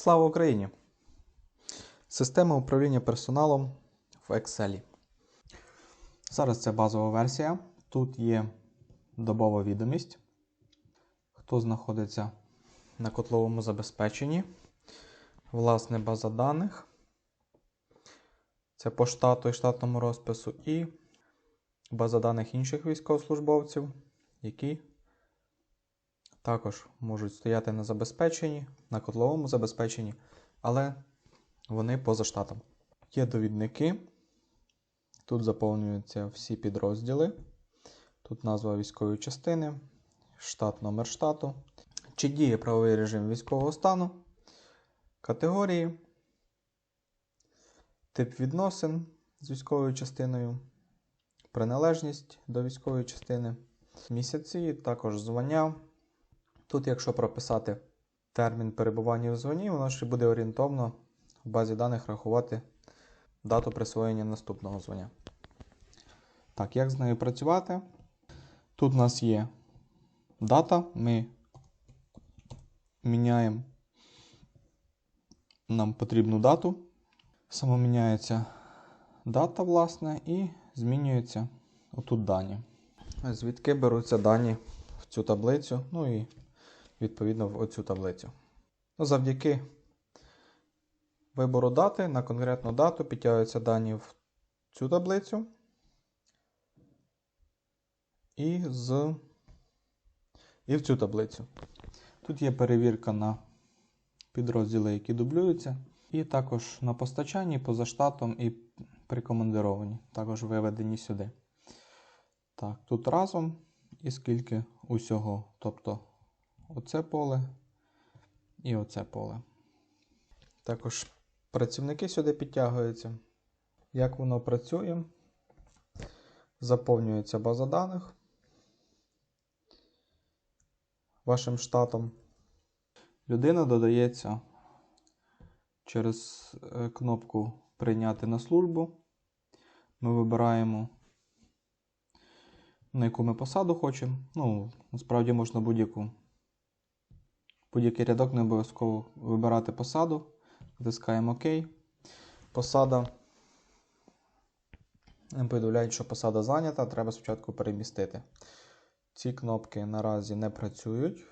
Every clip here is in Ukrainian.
Слава Україні! Система управління персоналом в Excel. Зараз це базова версія. Тут є добова відомість. Хто знаходиться на котловому забезпеченні. Власне, база даних. Це по штату і штатному розпису. І база даних інших військовослужбовців, які також можуть стояти на забезпеченні, на котловому забезпеченні, але вони поза штатом. Є довідники. Тут заповнюються всі підрозділи. Тут назва військової частини, штат номер штату. Чи діє правовий режим військового стану, категорії, тип відносин з військовою частиною, приналежність до військової частини, місяці, також звання. Тут, якщо прописати термін перебування в званні, воно ще буде орієнтовно в базі даних рахувати дату присвоєння наступного звання. Так, як з нею працювати? Тут у нас є дата, ми міняємо нам потрібну дату. Самоміняється дата, власне, і змінюється отут дані. Звідки беруться дані в цю таблицю, ну і відповідно в оцю таблицю. Ну, Завдяки вибору дати на конкретну дату підтягуються дані в цю таблицю. І з і в цю таблицю. Тут є перевірка на підрозділи, які дублюються, і також на постачанні, поза штатом і прикомандировані, також виведені сюди. Так, тут разом і скільки усього. Тобто оце поле і оце поле. Також працівники сюди підтягуються. Як воно працює? Заповнюється база даних вашим штатом. Людина додається через е, кнопку Прийняти на службу. Ми вибираємо, на яку ми посаду хочемо. Ну, насправді можна будь-яку. Будь-який рядок не обов'язково вибирати посаду. Натискаємо ОК. Посада. Повідомляють, що посада зайнята, треба спочатку перемістити. Ці кнопки наразі не працюють.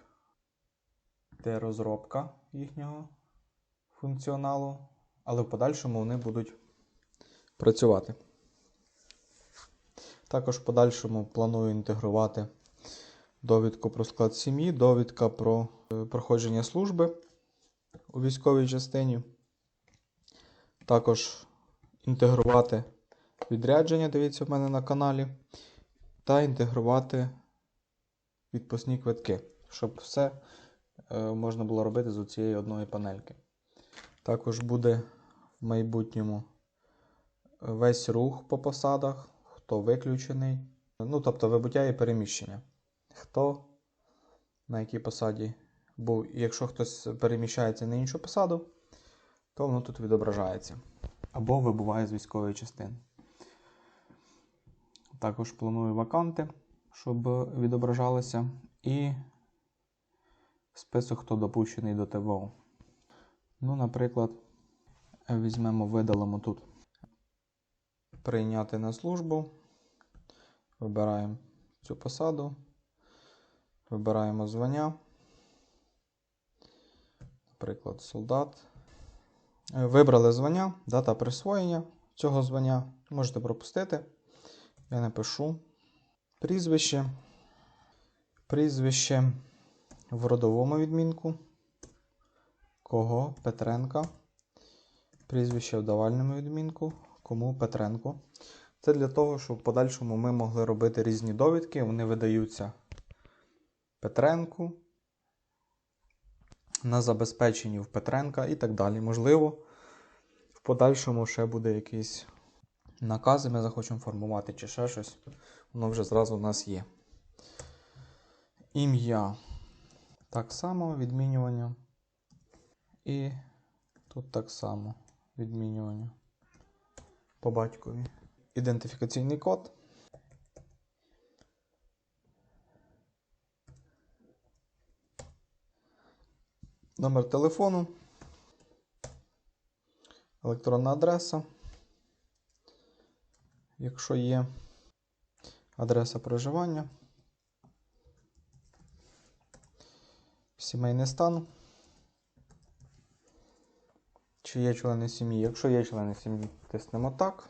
Де розробка їхнього функціоналу, але в подальшому вони будуть працювати. Також в подальшому планую інтегрувати довідку про склад сім'ї, довідка про е, проходження служби у військовій частині. Також інтегрувати відрядження, дивіться в мене на каналі, та інтегрувати відпускні квитки, щоб все е, можна було робити з цієї одної панельки. Також буде в майбутньому весь рух по посадах, хто виключений. Ну, тобто вибуття і переміщення. Хто на якій посаді був. Якщо хтось переміщається на іншу посаду, то воно тут відображається. Або вибуває з військової частини. Також планую ваканти, щоб відображалися. І список, хто допущений до ТВО. Ну, наприклад, візьмемо, видалимо тут прийняти на службу. Вибираємо цю посаду, вибираємо звання. Наприклад, солдат. Вибрали звання, дата присвоєння цього звання. Можете пропустити. Я напишу прізвище. Прізвище в родовому відмінку. Кого Петренка. Прізвище в давальному відмінку. Кому Петренко. Це для того, щоб в подальшому ми могли робити різні довідки. Вони видаються Петренку. На забезпеченні в Петренка і так далі. Можливо, в подальшому ще буде якийсь накази, ми захочемо формувати чи ще щось. Воно вже зразу у нас є. Ім'я. Так само відмінювання. І тут так само відмінювання по батькові. Ідентифікаційний код. Номер телефону. електронна адреса. Якщо є адреса проживання, сімейний стан. Чи є члени сім'ї? Якщо є члени сім'ї, тиснемо так.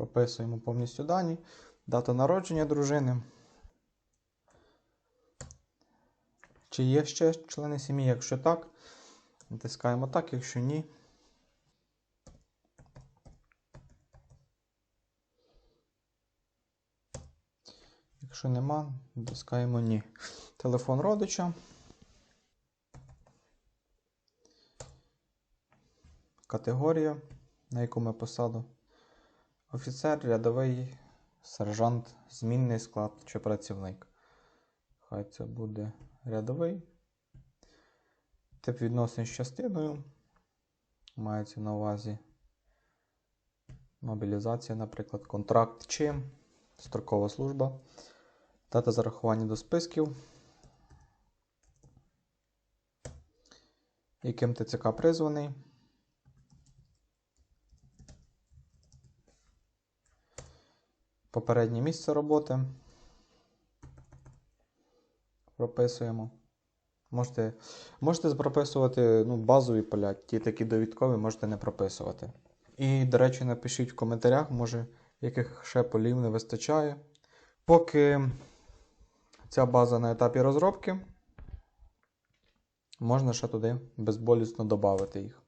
Прописуємо повністю дані, дата народження дружини. Чи є ще члени сім'ї? Якщо так, натискаємо так, якщо ні. Якщо нема, натискаємо ні. Телефон родича. Категорія, на яку ми посаду. Офіцер, рядовий, сержант, змінний склад чи працівник. Хай це буде рядовий. Тип відносин з частиною. Мається на увазі мобілізація, наприклад, контракт чи строкова служба. Дата зарахування до списків. Яким ТЦК призваний. Попереднє місце роботи. Прописуємо. Можете можете прописувати ну, базові поля, ті такі довідкові можете не прописувати. І, до речі, напишіть в коментарях, може, яких ще полів не вистачає. Поки ця база на етапі розробки, можна ще туди безболісно додати їх.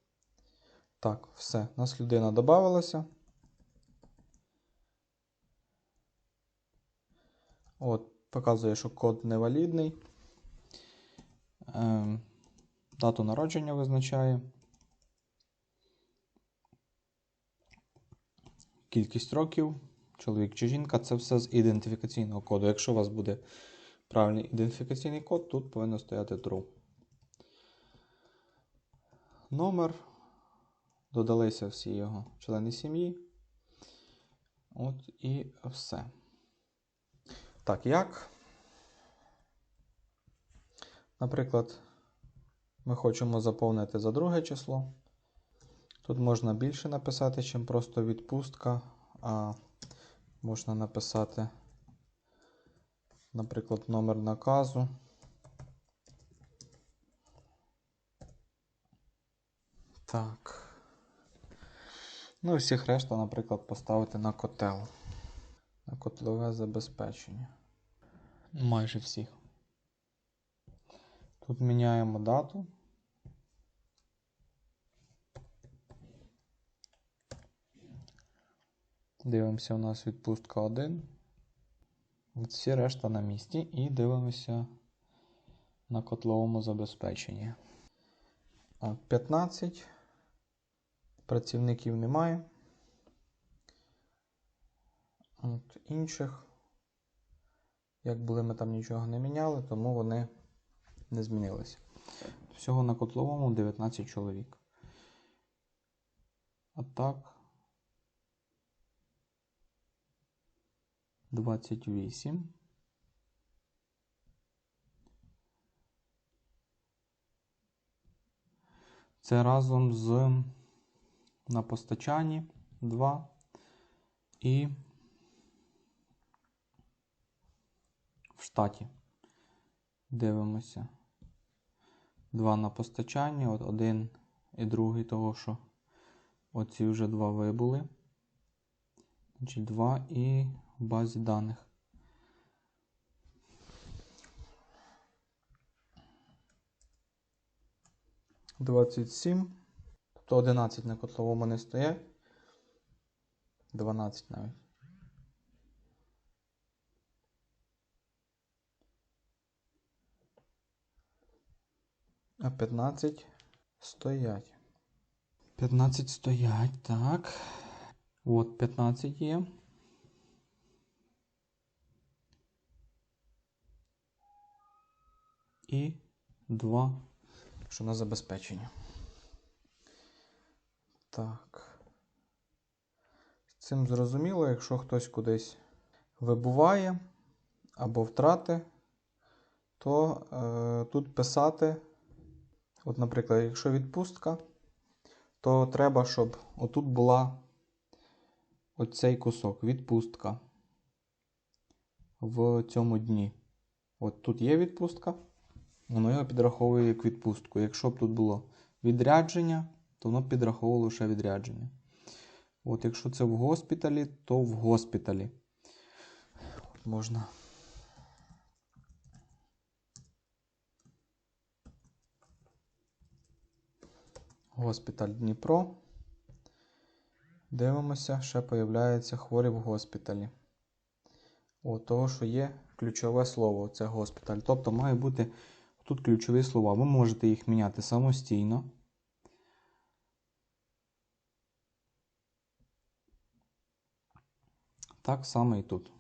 Так, все. У нас людина додавалася. От, показує, що код невалідний. Ем, дату народження визначає. Кількість років, чоловік чи жінка це все з ідентифікаційного коду. Якщо у вас буде правильний ідентифікаційний код, тут повинно стояти true. Номер. Додалися всі його члени сім'ї. От і все. Так, як? Наприклад, ми хочемо заповнити за друге число. Тут можна більше написати, чим просто відпустка, а можна написати, наприклад, номер наказу. Так. Ну і всіх решта, наприклад, поставити на котел. Котлове забезпечення. Майже всіх. Тут міняємо дату. Дивимося, у нас відпустка 1. От всі решта на місці. І дивимося на котловому забезпеченні. 15. Працівників немає. От Інших, як були, ми там нічого не міняли, тому вони не змінилися. Всього на котловому 19 чоловік. А так. 28. Це разом з на постачанні 2 і в штаті. Дивимося. Два на постачанні, от один і другий, того що оці вже два вибули. Значить, два і в базі даних. Двадцять сім. Тобто 11 на котловому не стоять. 12 навіть. А 15 стоять. 15 стоять, так. От 15 є. І 2, що на забезпечення. Так. З цим зрозуміло, якщо хтось кудись вибуває або втрати, то е, тут писати, от, наприклад, якщо відпустка, то треба, щоб отут була оцей кусок відпустка в цьому дні. От тут є відпустка, воно його підраховує як відпустку. Якщо б тут було відрядження, то воно підраховувало ще відрядження. От якщо це в госпіталі, то в госпіталі. От можна. Госпіталь Дніпро. Дивимося, ще появляється хворі в госпіталі. От того, що є ключове слово, це госпіталь. Тобто має бути тут ключові слова. Ви можете їх міняти самостійно. Так само і тут.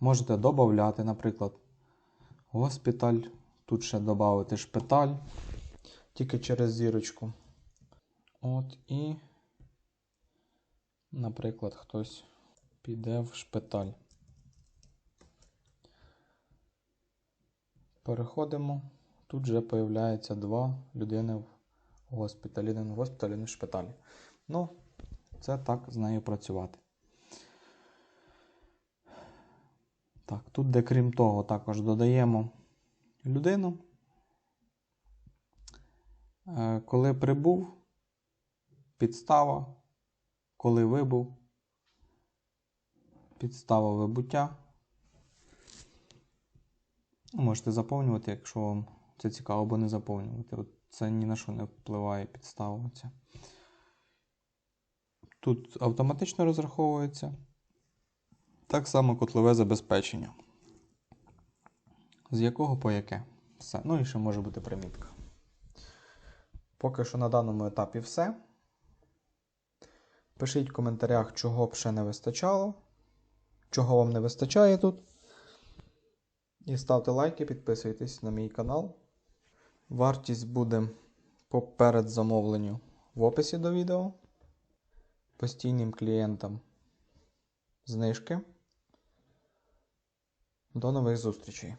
Можете додати, наприклад, госпіталь. Тут ще додати шпиталь, тільки через зірочку. От і, наприклад, хтось піде в шпиталь. Переходимо. Тут вже появляється два людини в госпіталі. Один в госпіталі, один в шпиталі. Ну, це так з нею працювати. Так, тут, де крім того, також додаємо людину. Е, Коли прибув, підстава, коли вибув, підстава вибуття. Можете заповнювати, якщо вам це цікаво, або не заповнювати. От це ні на що не впливає підстава. Ця. Тут автоматично розраховується. Так само котлове забезпечення. З якого по яке? Все. Ну і ще може бути примітка. Поки що на даному етапі все. Пишіть в коментарях, чого б ще не вистачало, чого вам не вистачає тут. І ставте лайки, підписуйтесь на мій канал. Вартість буде по передзамовленню в описі до відео. Постійним клієнтам знижки. До нових зустрічей!